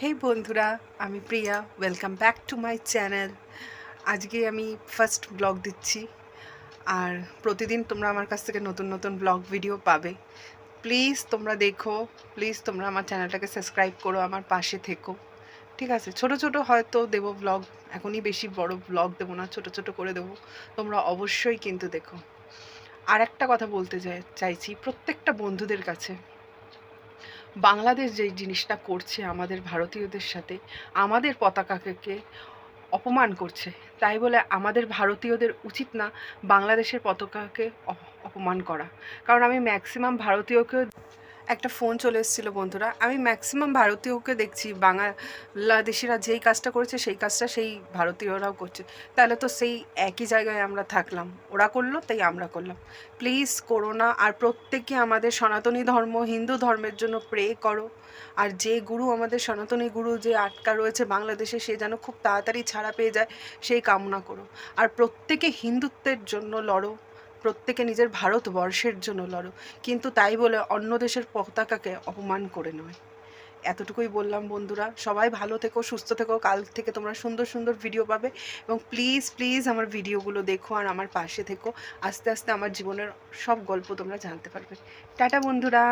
হেই বন্ধুরা, আমি Priya. Welcome back to my channel আজকে আমি ফার্স্ট ব্লগ দিচ্ছি। আর প্রতিদিন তোমরা আমার কাছ থেকে নতুন নতুন ব্লগ ভিডিও পাবে। প্লিজ তোমরা দেখো প্লিজ তোমরা আমার চ্যানেলটাকে সাবস্ক্রাইব করো, আমার পাশে থেকো। ঠিক আছে, ছোট ছোট হয়তো দেবো ব্লগ এখনই বেশি বড় ব্লগ দেবো না, ছোট ছোট করে দেবো। তোমরা অবশ্যই কিন্তু দেখো। আর একটা কথা বলতে চাই চাইছি প্রত্যেকটা বন্ধুদের কাছে। বাংলাদেশ যেই জিনিসটা করছে আমাদের ভারতীয়দের সাথে, আমাদের পতাকাকে অপমান করছে, তাই বলে আমাদের ভারতীয়দের উচিত না বাংলাদেশের পতাকাকে অপমান করা। কারণ আমি ম্যাক্সিমাম ভারতীয়কে একটা ফোন চলে এসেছিল বন্ধুরা। আমি ম্যাক্সিমাম ভারতীয়কে দেখছি, বাংলাদেশিরা যেই কাজটা করেছে সেই কাজটা সেই ভারতীয়রাও করছে। তাহলে তো সেই একই জায়গায় আমরা থাকলাম। ওরা করল, তাই আমরা করলাম। প্লিজ করো না, আর প্রত্যেকে আমাদের সনাতনী ধর্ম, হিন্দু ধর্মের জন্য প্রে করো। আর যে গুরু আমাদের সনাতনী গুরু যে আটকা রয়েছে বাংলাদেশে, সে যেন খুব তাড়াতাড়ি ছাড়া পেয়ে যায়, সেই কামনা করো। আর প্রত্যেকে হিন্দুত্বের জন্য লড়ো। প্রত্যেকে নিজের ভারতবর্ষের জন্য লড়ো। কিন্তু তাই বলে অন্য দেশের পতাকাকে অপমান করে নয়। এতটুকুই বললাম বন্ধুরা। সবাই ভালো থেকো, সুস্থ থেকো। কাল থেকে তোমরা সুন্দর সুন্দর ভিডিও পাবে। এবং প্লিজ প্লিজ আমার ভিডিওগুলো দেখো আর আমার পাশে থেকো। আস্তে আস্তে আমার জীবনের সব গল্প তোমরা জানতে পারবে। টাটা বন্ধুরা।